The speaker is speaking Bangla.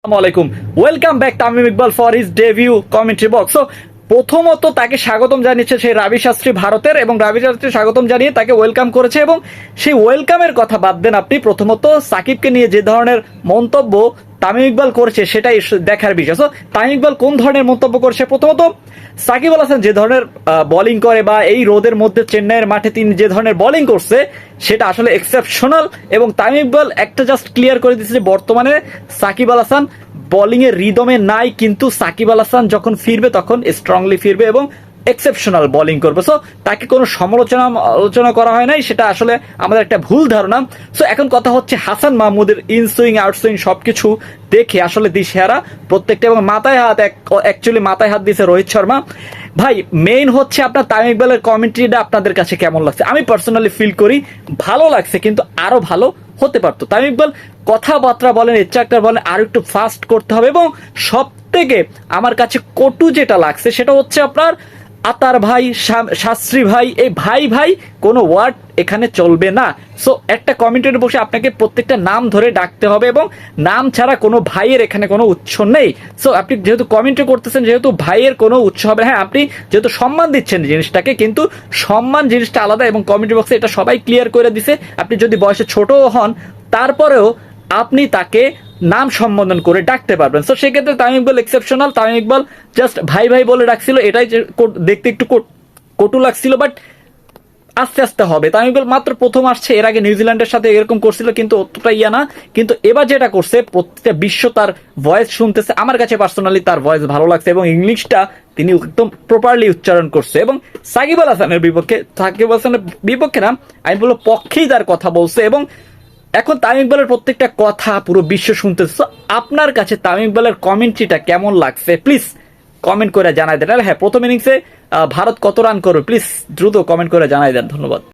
আসসালামু আলাইকুম। Welcome back Tamim Iqbal for his ডেভিউ commentary box so প্রথমত তাকে স্বাগতম জানিয়েছে সেই রাবি শাস্ত্রী ভারতের এবং রাবি শাস্ত্রী স্বাগতম জানিয়ে তাকে ওয়েলকাম করেছে এবং সেই ওয়েলকামের কথা বাদ দেন আপনি। প্রথমত সাকিবকে নিয়ে যে ধরনের মন্তব্য তামিম ইকবাল করেছে সেটাই দেখার বিষয়। সো তামিম ইকবাল কোন ধরনের মন্তব্য করছে? প্রথমত, সাকিব আল হাসান যে ধরনের বোলিং করে বা এই রোদের মধ্যে চেন্নাইয়ের মাঠে তিনি যে ধরনের বোলিং করছে, সেটা আসলে এক্সেপশনাল এবং তামিম ইকবাল একটা জাস্ট ক্লিয়ার করে দিচ্ছে যে বর্তমানে সাকিব আল হাসান বোলিং এর রিদমে নাই, কিন্তু সাকিব আল হাসান যখন ফিরবে তখন স্ট্রংলি ফিরবে এবং এক্সেপশনাল বোলিং করবে। সো তাকে কোনো সমালোচনা, আলোচনা করা হয় নাই, সেটা আসলে আমাদের একটা ভুল ধারণা। সো এখন কথা হচ্ছে হাসান মাহমুদের ইন সুইং আউট সুইং সবকিছু দেখে আসলে দিশেহারা প্রত্যেকটা এবং মাথায় হাত অ্যাকচুয়ালি মাথায় হাত দিয়েছে রোহিত শর্মা। ভাই মেইন হচ্ছে আপনার তামিম ইকবালের কমেন্ট্রিটা আপনাদের কাছে কেমন লাগছে? আমি পার্সোনালি ফিল করি ভালো লাগছে, কিন্তু আরও ভালো হতে পারতো। তামিম ইকবাল কথাবার্তা বলেন স্ট্রাকচার বলেন, আরও একটু ফাস্ট করতে হবে এবং সব থেকে আমার কাছে কটু যেটা লাগছে, সেটা হচ্ছে আপনার আতার ভাই শাস্ত্রী ভাই, এই ভাই ভাই কোনো ওয়ার্ড এখানে চলবে না। সো একটা কমেন্টের বসে আপনাকে প্রত্যেকটা নাম ধরে ডাকতে হবে এবং নাম ছাড়া কোনো ভাইয়ের এখানে কোনো উৎস নেই। সো আপনি যেহেতু কমেন্টে করতেছেন, যেহেতু ভাইয়ের কোনো উৎস হবে হ্যাঁ আপনি যেহেতু সম্মান দিচ্ছেন জিনিসটাকে, কিন্তু সম্মান জিনিসটা আলাদা এবং কমেন্ট বক্সে এটা সবাই ক্লিয়ার করে দিছে। আপনি যদি বয়সে ছোটও হন, তারপরেও আপনি তাকে নাম সম্বোধন করে ডাকতে পারবেন। তো সেক্ষেত্রে তামিম ইকবাল এক্সেপশনাল তামিম ইকবাল জাস্ট ভাই ভাই বলে ডাকছিল এটাই দেখতে একটু কটু লাগছিল বাট আস্তে আস্তে হবে। তামিম ইকবাল মাত্র প্রথম আসছে, এর আগে নিউজিল্যান্ডের সাথে এরকম করছিল, কিন্তু অতটা ইয়া না। কিন্তু এবার যেটা করছে, প্রত্যেকটা বিশ্ব তার ভয়েস শুনতেছে। আমার কাছে পার্সোনালি তার ভয়েস ভালো লাগছে এবং ইংলিশটা তিনি একদম প্রপারলি উচ্চারণ করছে। এবং সাকিব আল হাসানের বিপক্ষে সাকিব হাসানের বিপক্ষে না, আমি বলব পক্ষেই তার কথা বলছে। এবং এখন তামিম ইকবালের প্রত্যেকটা কথা পুরো বিশ্ব শুনতেছে। আপনার কাছে তামিম ইকবালের কমেন্ট্রিটা কেমন লাগছে? প্লিজ কমেন্ট করে জানাই দেন। আর হ্যাঁ প্রথম ইনিংসে ভারত কত রান করবে? প্লিজ দ্রুত কমেন্ট করে জানাই দেন। ধন্যবাদ।